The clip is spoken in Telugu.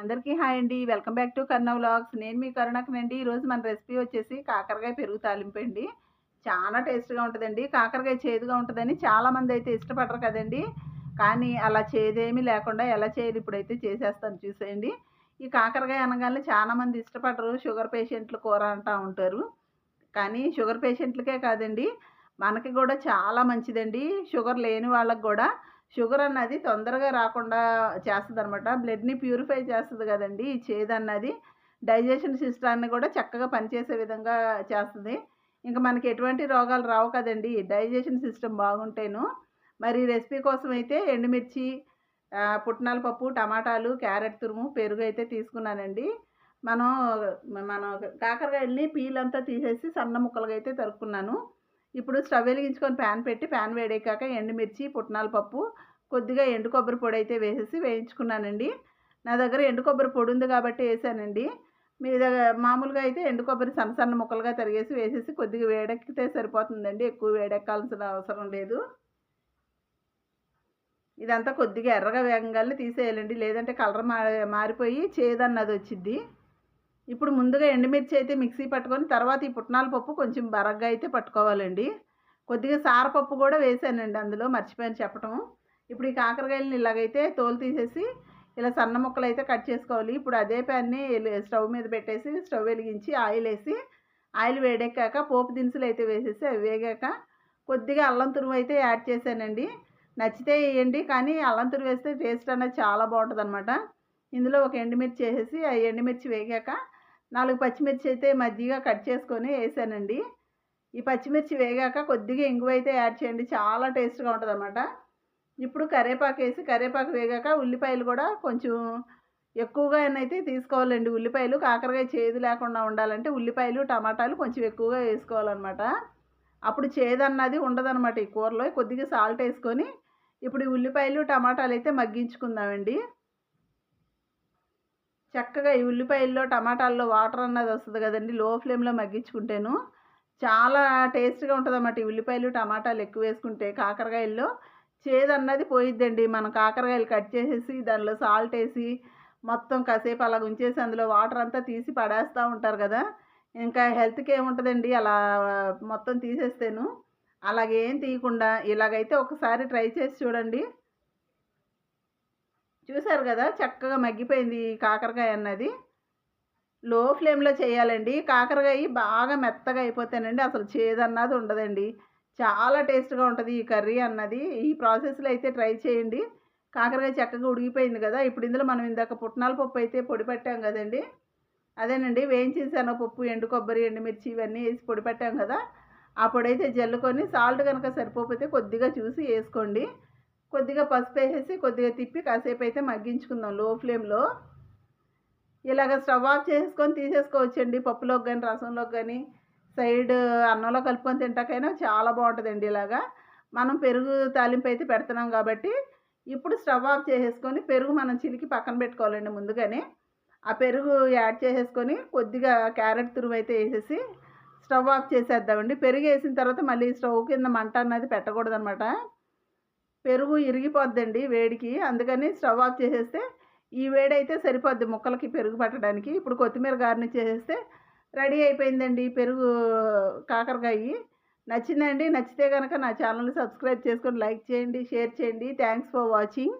అందరికీ హాయ్ అండి. Welcome back to Karna vlogs. నేను మీ కరుణకనండి ఈరోజు మన రెసిపీ వచ్చేసి కాకరకాయ పెరుగు తాలింపు అండి. చాలా టేస్ట్గా ఉంటుందండి. కాకరకాయ చేదుగా ఉంటుందని చాలామంది అయితే ఇష్టపడరు కదండి. కానీ అలా చేదేమీ లేకుండా ఎలా చేయాలి ఇప్పుడైతే చేసేస్తాను చూసేయండి. ఈ కాకరకాయ అనగానే చాలామంది ఇష్టపడరు. షుగర్ పేషెంట్లు కూర అంటూ ఉంటారు. కానీ షుగర్ పేషెంట్లకే కాదండి. మనకి కూడా చాలా మంచిదండి. షుగర్ లేని వాళ్ళకి కూడా షుగర్ అన్నది తొందరగా రాకుండా చేస్తుంది అనమాట బ్లడ్ని ప్యూరిఫై చేస్తుంది కదండి ఈ చేదు అన్నది. డైజెషన్ సిస్టాన్ని కూడా చక్కగా పనిచేసే విధంగా చేస్తుంది. ఇంకా మనకి ఎటువంటి రోగాలు రావు కదండి. డైజెషన్ సిస్టమ్ బాగుంటేను. మరి రెసిపీ కోసం అయితే ఎండుమిర్చి పుట్నాల పప్పు టమాటాలు క్యారెట్ తురుము పెరుగు అయితే తీసుకున్నానండి. మనం మనం కాకరకాయల్ని పీలంతా తీసేసి సన్న ముక్కలుగా అయితే తరుక్కున్నాను. ఇప్పుడు స్టవ్ వెలిగించుకొని ప్యాన్ పెట్టి ప్యాన్ వేడెక్కాక ఎండుమిర్చి పుట్నాల పప్పు కొద్దిగా ఎండు కొబ్బరి పొడి అయితే వేసేసి వేయించుకున్నానండి. నా దగ్గర ఎండు కొబ్బరి పొడి ఉంది కాబట్టి వేసానండి. మీ దగ్గర మామూలుగా అయితే ఎండు కొబ్బరి సన్న సన్న ముక్కలుగా తరిగేసి వేసేసి కొద్దిగా వేడెక్కితే సరిపోతుందండి. ఎక్కువ వేడెక్కాల్సిన అవసరం లేదు. ఇదంతా కొద్దిగా ఎర్రగా వేగంగానే తీసేయాలండి. లేదంటే కలర్ మా మారిపోయి చేదన్నది వచ్చింది ఇప్పుడు ముందుగా ఎండుమిర్చి అయితే మిక్సీ పట్టుకొని తర్వాత ఈ పుట్నాల పప్పు కొంచెం బరగ్గా అయితే పట్టుకోవాలండి. కొద్దిగా సారపప్పు కూడా వేసానండి అందులో మర్చిపోయాను చెప్పటం. ఇప్పుడు ఈ కాకరకాయలని ఇలాగైతే తోలు తీసేసి ఇలా సన్న ముక్కలు అయితే కట్ చేసుకోవాలి. ఇప్పుడు అదే ప్యాన్ని స్టవ్ మీద పెట్టేసి స్టవ్ వెలిగించి ఆయిల్ వేసి ఆయిల్ వేడెక్కాక పోపు దినుసులు అయితే వేసేసి అవి వేగాక కొద్దిగా అల్లం తురుము అయితే యాడ్ చేశానండి. నచ్చితే వేయండి కానీ అల్లం తురుము వేస్తే టేస్ట్ అనేది చాలా బాగుంటుంది అనమాట ఇందులో ఒక ఎండుమిర్చి వేసేసి ఆ ఎండుమిర్చి వేగాక నాలుగు పచ్చిమిర్చి అయితే మధ్యగా కట్ చేసుకొని వేసానండి. ఈ పచ్చిమిర్చి వేగాక కొద్దిగా ఇంగువ అయితే యాడ్ చేయండి. చాలా టేస్ట్గా ఉంటుంది అనమాట ఇప్పుడు కరివేపాకు వేసి కరివేపాకు వేగాక ఉల్లిపాయలు కూడా కొంచెం ఎక్కువగా అయితే తీసుకోవాలండి. ఉల్లిపాయలు కాకరకాయ చేదు లేకుండా ఉండాలంటే ఉల్లిపాయలు టమాటాలు కొంచెం ఎక్కువగా వేసుకోవాలన్నమాట. అప్పుడు చేదు అన్నది ఉండదన్నమాట ఈ కూరలో. కొద్దిగా సాల్ట్ వేసుకొని ఇప్పుడు ఈ ఉల్లిపాయలు టమాటాలు అయితే మగ్గించుకుందామండి. చక్కగా ఈ ఉల్లిపాయల్లో టమాటాల్లో వాటర్ అన్నది వస్తుంది కదండి లో ఫ్లేమ్లో మగ్గించుకుంటేను చాలా టేస్ట్గా ఉంటుంది అన్నమాట ఈ ఉల్లిపాయలు టమాటాలు ఎక్కువ వేసుకుంటే. కాకరకాయల్లో చేదు అన్నది పోయిద్దండి. మనం కాకరకాయలు కట్ చేసేసి దానిలో సాల్ట్ వేసి మొత్తం కాసేపు అలా ఉంచేసి అందులో వాటర్ అంతా తీసి పడేస్తూ ఉంటారు కదా. ఇంకా హెల్త్కి ఏముంటుందండి? అలా మొత్తం తీసేస్తాను. అలాగేం తీయకుండా ఇలాగైతే ఒకసారి ట్రై చేసి చూడండి. చూసారు కదా చక్కగా మగ్గిపోయింది ఈ కాకరకాయ అన్నది. లో ఫ్లేమ్లో చేయాలండి. కాకరకాయ బాగా మెత్తగా అయిపోతేనండి. అసలు చేదన్నది ఉండదండి. చాలా టేస్ట్గా ఉంటుంది ఈ కర్రీ అన్నది. ఈ ప్రాసెస్లో అయితే ట్రై చేయండి. కాకరకాయ చక్కగా ఉడిగిపోయింది కదా ఇప్పుడు ఇందులో మనం ఇందాక పుట్నాల పప్పు అయితే పొడి పెట్టాం కదండి. అదేనండి వేయించిన శనగపప్పు ఎండు కొబ్బరి ఎండుమిర్చి ఇవన్నీ వేసి పొడి పెట్టాం కదా. ఆ పొడి అయితే జల్లుకొని సాల్ట్ కనుక సరిపోతే కొద్దిగా చూసి వేసుకోండి. కొద్దిగా పసుపు వేసేసి కొద్దిగా తిప్పి కాసేపు అయితే మగ్గించుకుందాం లో ఫ్లేమ్లో. ఇలాగ స్టవ్ ఆఫ్ చేసుకొని తీసేసుకోవచ్చండి పప్పులోకి కానీ రసంలోకి కానీ సైడ్ అన్నంలో కలుపుకొని తింటాకైనా చాలా బాగుంటుందండి ఇలాగా. మనం పెరుగు తాలింపు అయితే పెడుతున్నాం కాబట్టి ఇప్పుడు స్టవ్ ఆఫ్ చేసేసుకొని పెరుగు మనం చిలికి పక్కన పెట్టుకోవాలండి ముందుగానే. ఆ పెరుగు యాడ్ చేసేసుకొని కొద్దిగా క్యారెట్ తురుము అయితే వేసేసి స్టవ్ ఆఫ్ చేసేద్దామండి. పెరుగు వేసిన తర్వాత మళ్ళీ స్టవ్ కింద మంట అన్నది పెట్టకూడదనమాట పెరుగు ఇరిగిపోద్దండి వేడికి. అందుకని స్టవ్ ఆఫ్ చేసేస్తే ఈ వేడి అయితే సరిపోద్ది ముక్కలకి పెరుగు పట్టడానికి. ఇప్పుడు కొత్తిమీర గార్నిష్ చేసేస్తే రెడీ అయిపోయిందండి పెరుగు కాకరకాయ. నచ్చిందండి నచ్చితే కనుక నా ఛానల్ని సబ్స్క్రైబ్ చేసుకొని లైక్ చేయండి షేర్ చేయండి. Thanks for watching